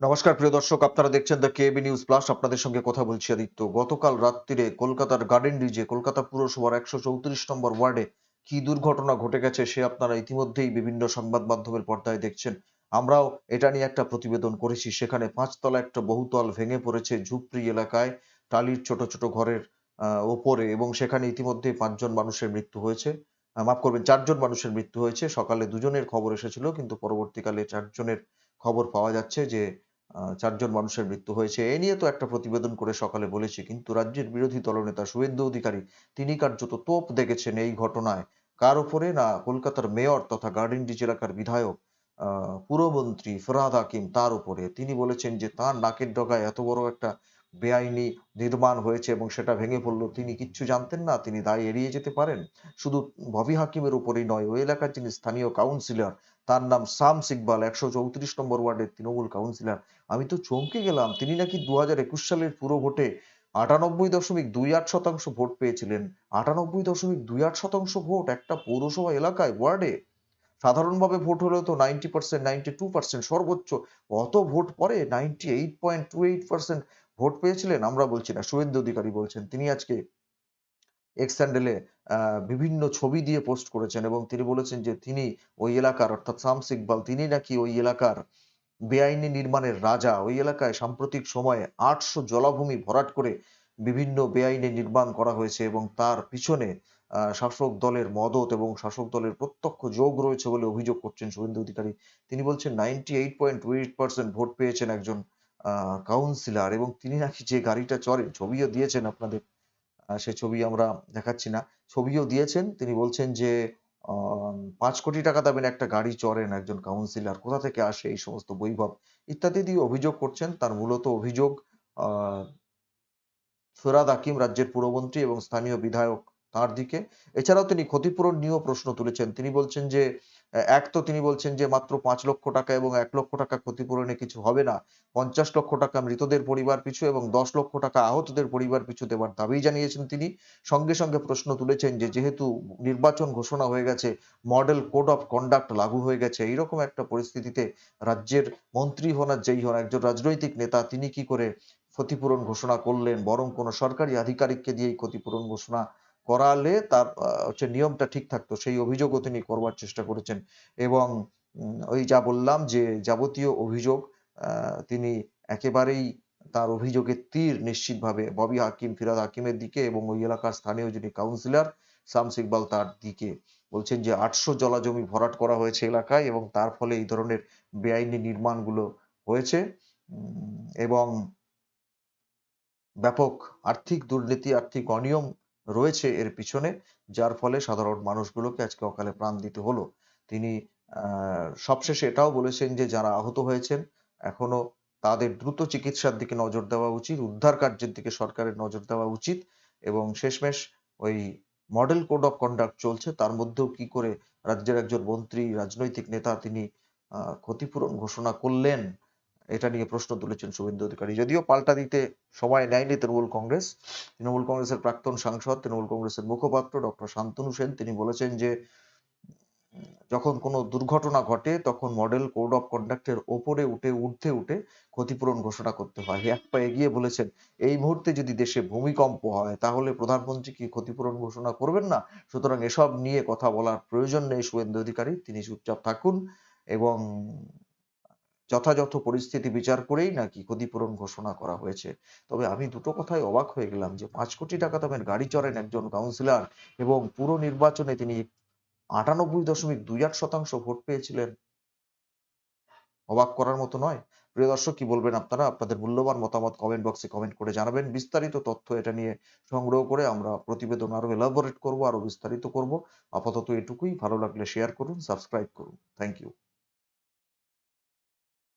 নমস্কার, প্রিয় দর্শক। আপনারা দেখছেন দ্য কেবি নিউজ প্লাস আপনাদের সঙ্গে কথা বলছি আদিত্য। গতকাল রাত্রিরে কলকাতার গার্ডেন রিজে কলকাতা পুরসভার একশো চৌত্রিশ নম্বর ওয়ার্ডে কি দুর্ঘটনা ঘটে গেছে সে আপনারা ইতিমধ্যেই বিভিন্ন সংবাদ মাধ্যমের পর্দায় দেখছেন। আমরাও এটা নিয়ে একটা প্রতিবেদন করেছি। সেখানে পাঁচতলা একটা বহুতল ভেঙে পড়েছে ঝুপড়ি এলাকায়, টালির ছোট ছোট ঘরের ওপরে এবং সেখানে ইতিমধ্যে পাঁচজন মানুষের মৃত্যু হয়েছে। মাফ করবেন, চারজন মানুষের মৃত্যু হয়েছে। সকালে দুজনের খবর এসেছিল, কিন্তু পরবর্তীকালে চারজনের খবর পাওয়া যাচ্ছে যে চারজন মানুষের মৃত্যু হয়েছে। এ নিয়ে তো একটা প্রতিবেদন করে সকালে বলেছি, কিন্তু রাজ্যের বিরোধী দলনেতা শুভেন্দু অধিকারী, তিনি কার্যত তোপ দেখেছেন এই ঘটনায়। কার ওপরে না, কলকাতার মেয়র তথা গার্ডেন রিচ এলাকার বিধায়ক পুরমন্ত্রী ফরাদ হাকিম তার উপরে। তিনি বলেছেন যে তার নাকের ডগায় এত বড় একটা বেআইনি নির্মাণ হয়েছে এবং সেটা ভেঙে পড়ল। তিনি কিচ্ছু জানতেন না, তিনি দায় এড়িয়ে যেতে পারেন। শুধু ববি হাকিমের উপরেই নয়, ওই এলাকার যিনি স্থানীয় কাউন্সিলর তার নাম সাম সিকবাল, একশো চৌত্রিশ নম্বর ওয়ার্ডের তৃণমূল কাউন্সিলর আমি তো চমকে গেলাম, তিনি নাকি দু হাজার একুশ সালের পুরো ভোটে আটানব্বই দশমিক দুই আট শতাংশ ভোট পেয়েছিলেন। আটানব্বই দশমিক দুই আট শতাংশ ভোট একটা পৌরসভা এলাকায়, ওয়ার্ডে। সাধারণভাবে ভোট হলেও তো ninety percent, ninety two percent সর্বোচ্চ। অত ভোট পরে? Ninety eight point two eight percent. Vote পেয়েছিলেন? আমরা বলছি না, শুভেন্দু অধিকারী বলছেন। তিনি আজকে এক্স স্যান্ডেলে বিভিন্ন ছবি দিয়ে পোস্ট করেছেন এবং তিনি বলেছেন যে তিনি ওই এলাকার, অর্থাৎ শামস ইকবাল, তিনি নাকি ওই এলাকার বেআইনি নির্মাণের রাজা। ওই এলাকায় সাম্প্রতিক সময়ে আটশো জলাভূমি ভরাট করে বিভিন্ন বেআইনি নির্মাণ করা হয়েছে এবং তার পিছনে শাসক দলের মদত এবং শাসক দলের প্রত্যক্ষ যোগ রয়েছে বলে অভিযোগ করছেন শুভেন্দু অধিকারী। তিনি বলছেন ninety eight point two eight percent vote পেয়েছেন একজন কাউন্সিলর এবং তিনি নাকি যে গাড়িটা চড়েন ছবিও দিয়েছেন আপনাদের সে ছবি আমরা দেখাচ্ছি না, ছবিও দিয়েছেন, তিনি বলছেন যে পাঁচ কোটি টাকা দামের একটা গাড়ি চড়েন একজন কাউন্সিলর কোথা থেকে আসে এই সমস্ত বৈভব, ইত্যাদি দিয়ে অভিযোগ করছেন, তার মূলত অভিযোগ ফেরাদ হাকিম রাজ্যের পুরমন্ত্রী এবং স্থানীয় বিধায়ক তার দিকে। এছাড়াও তিনি ক্ষতিপূরণ নিয়েও প্রশ্ন তুলেছেন। তিনি বলছেন যে এক তো তিনি বলছেন যে, মাত্র পাঁচ লক্ষ টাকা এবং এক লক্ষ টাকা ক্ষতিপূরণে কিছু হবে না। পঞ্চাশ লক্ষ টাকা মৃতদের পরিবার পিছু এবং দশ লক্ষ টাকা আহতদের পরিবার পিছু দেওয়ার দাবি জানিয়েছেন তিনি। সঙ্গে সঙ্গে প্রশ্ন তুলেছেন যে, যেহেতু নির্বাচন ঘোষণা হয়ে গেছে, মডেল কোড অফ কন্ডাক্ট লাগু হয়ে গেছে, এইরকম একটা পরিস্থিতিতে রাজ্যের মন্ত্রী হন আর যেই হন একজন রাজনৈতিক নেতা, তিনি কি করে ক্ষতিপূরণ ঘোষণা করলেন? বরং কোনো সরকারি আধিকারিককে দিয়ে এই ক্ষতিপূরণ ঘোষণা করালে তার হচ্ছে নিয়মটা ঠিক থাকতো। সেই অভিযোগও তিনি করবার চেষ্টা করেছেন এবং ওই যা বললাম যে যাবতীয় অভিযোগ তিনি একেবারেই তার অভিযোগের তীর নিশ্চিতভাবে ববি হাকিম, ফিরাদ হাকিমের দিকে এবং ওই এলাকার স্থানীয় যিনি কাউন্সিলর শামস ইকবাল তার দিকে বলছেন যে আটশো জলা জমি ভরাট করা হয়েছে এলাকায় এবং তার ফলে এই ধরনের বেআইনি নির্মাণগুলো হয়েছে এবং ব্যাপক আর্থিক দুর্নীতি, আর্থিক অনিয়ম রয়েছে এর পিছনে, যার ফলে সাধারণ মানুষগুলোকে আজকে অকালে প্রাণ দিতে হলো। তিনি সবশেষে এটাও বলেছেন যে, যারা আহত হয়েছেন, এখনও তাদের দ্রুত চিকিৎসার দিকে নজর দেওয়া উচিত, উদ্ধার কার্যের দিকে সরকারের নজর দেওয়া উচিত এবং শেষমেশ ওই মডেল কোড অফ কন্ডাক্ট চলছে। তার মধ্যেও কি করে রাজ্যের একজন মন্ত্রী, রাজনৈতিক নেতা, তিনি ক্ষতিপূরণ ঘোষণা করলেন এটা নিয়ে প্রশ্ন তুলেছেন শুভেন্দু অধিকারী। যদিও পাল্টা দিতে সময় নেয়নি তৃণমূল কংগ্রেস, তৃণমূল কংগ্রেসের প্রাক্তন সাংসদ, তৃণমূল কংগ্রেসের মুখপাত্র ডক্টর শান্তনু সেন, তিনি বলেছেন যে, যখন কোনো দুর্ঘটনা ঘটে, তখন মডেল কোড অফ কন্ডাক্টের ওপরে উঠে উঠতে উঠে ক্ষতিপূরণ ঘোষণা করতে হয়। এক পা এগিয়ে বলেছেন, এই মুহূর্তে যদি দেশে ভূমিকম্প হয়, তাহলে প্রধানমন্ত্রী কি ক্ষতিপূরণ ঘোষণা করবেন না? সুতরাং এসব নিয়ে কথা বলার প্রয়োজন নেই শুভেন্দু অধিকারী। তিনি চুপচাপ থাকুন এবং যথাযথ পরিস্থিতি বিচার করেই নাকি ক্ষতিপূরণ ঘোষণা করা হয়েছে। তবে আমি দুটো কথায় অবাক হয়ে গেলাম যে, পাঁচ কোটি টাকা দামের গাড়ি চড়েন একজন কাউন্সিলর এবং পুরো নির্বাচনে তিনি আটানব্বই দশমিক দুই আট শতাংশ ভোট পেয়েছিলেন। অবাক করার মতো নয়। প্রিয় দর্শক, কি বলবেন আপনারা? আপনাদের মূল্যবান মতামত কমেন্ট বক্সে কমেন্ট করে জানাবেন। বিস্তারিত তথ্য এটা নিয়ে সংগ্রহ করে আমরা প্রতিবেদন আরও এলাবোরেট করব, আরও বিস্তারিত করব। আপাতত এটুকুই। ভালো লাগলে শেয়ার করুন সাবস্ক্রাইব করুন। Thank you